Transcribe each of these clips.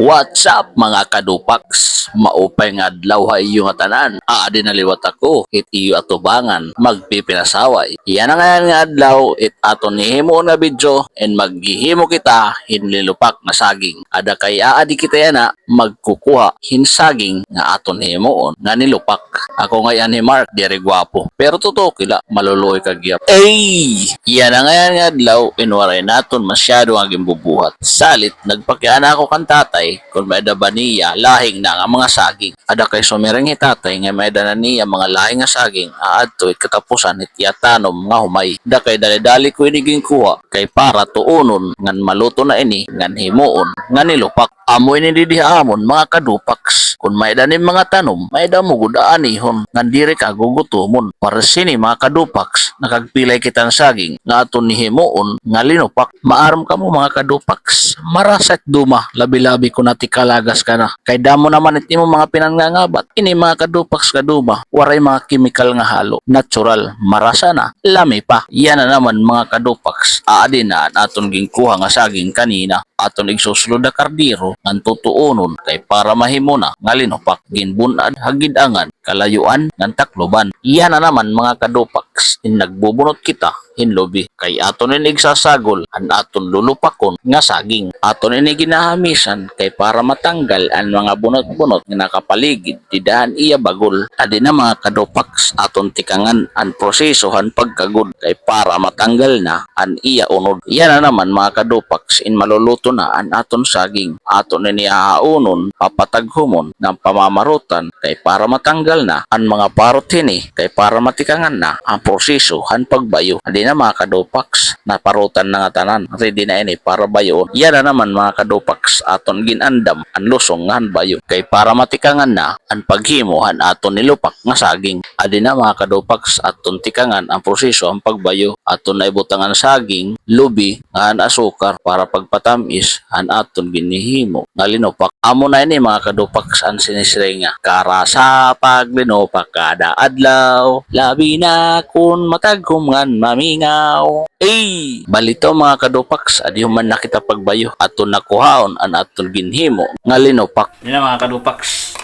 What's up mga kadupaks? Maupay nga adlaw ha iyo nga tanan. Aadi na liwat ako, it iyo atubangan, magpipinasaway. Yan ang nga adlaw, it ato nihimo nga video, and maghihimo kita hinlilupak na saging. Ada kay aadi kita yan na magkukuha hinsaging nga ato nihimuon nga nilupak. Ako ngayon ni Mark, diri gwapo. Pero totoo kila, maluluoy kagyap. Ay! Yan ang ngayon nga adlaw, inwaray naton masyado ang gimbubuhat. Salit, nagpakiana ako kan tatay, kung may ba niya, lahing na nga mga saging. Ada kay sumireng hitatay nga may na niya mga lahing nga saging, aadto katapusan it yatanom nga humay. Da kay dali-dali ko iniging kuha, kay para tuunon, ngan maluto na ini, ngan himuon, nga nilupak. Amoy ni didihamon mga kadupaks. Kung may danim mga tanom, may damo gudaan ihon, ngan dire ka gugutumon. Para sini mga kadupaks, nakagpilay kitang saging, nga aton ni himuon, nga linupak. Maaram ka mo mga kadupaks. Maraset duma, labi-labi ko na tikalagas ka na. Kay damo naman it mo mga pinangangabat. Ini mga kadupaks kaduma, waray mga chemical nga halo. Natural, marasa na, lami pa. Yan na naman mga kadupaks. Aadi na at aton gingkuha nga saging kanina. Aton igsusulod na kardiro ngan tutuunon kay para mahimo na nga linupak ginbunad hagidangan kalayuan ng takloban. Iyan na naman mga kadupaks in nagbubunot kita hinlobi kay aton ini igsasagol an aton lulupakon nga saging. Aton ini ginahamisan kay para matanggal ang mga bunot-bunot nga nakapaligid tidahan iya bagol. Adi na mga kadupaks aton tikangan an prosesohan pagkagud kay para matanggal na an iya unod. Iyan na naman mga kadupaks in maluluto na an aton saging. Aton ini haunon papataghumon ng pamamarutan kay para matanggal na ang mga parot hini kay para matikangan na ang proseso han pagbayo. Adi na mga kadupaks na parutan na nga tanan. Ready na ini para bayo. Yan na naman mga kadupaks aton ginandam ang lusong nga bayo kay para matikangan na ang paghimo han aton nilupak nga saging. Adi na mga kadupaks aton tikangan ang proseso ang pagbayo. Aton na ibutangan saging, lubi nga asukar para pagpatamis han aton ginihimo nga linupak. Amo na ini mga kadupaks ang sinisrenga. Kara sa paglinupak kada adlaw, labi na kun mataghuman mamingaw. Ay, balito mga kadupaks, adi man na kita pagbayo aton nakuhaon an aton ginhimo nga linupak. Yan mga kadupaks,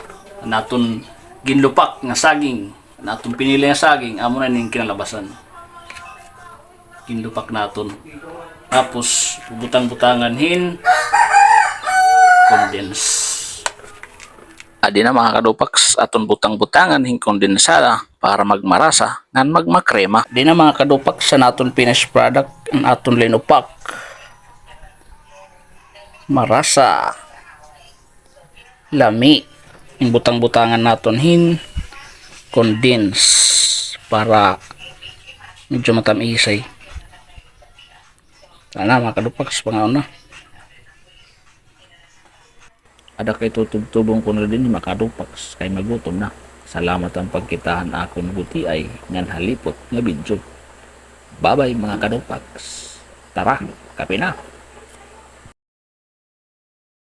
ang aton ginlupak nga saging, ang aton pinili nga saging, amo na ning kinalabasan. Ginlupak naton. Tapos, butang-butangan hin, condense. Adi na mga kadupaks, aton butang-butangan hin kondensada para magmarasa ngan magmakrema. Di na mga kadupaks sa naton finished product ang aton linupak. Marasa. Lami. Yung butang-butangan naton hin condense para medyo matamisay. Sana mga kadupaks pangaon. Ada kay tutubtubong ko na din ni makadupaks kay magutom na. Salamat ang pagkitahan akon buti ay ngan halipot nga video. Babay mga kadupaks. Tara, kape na.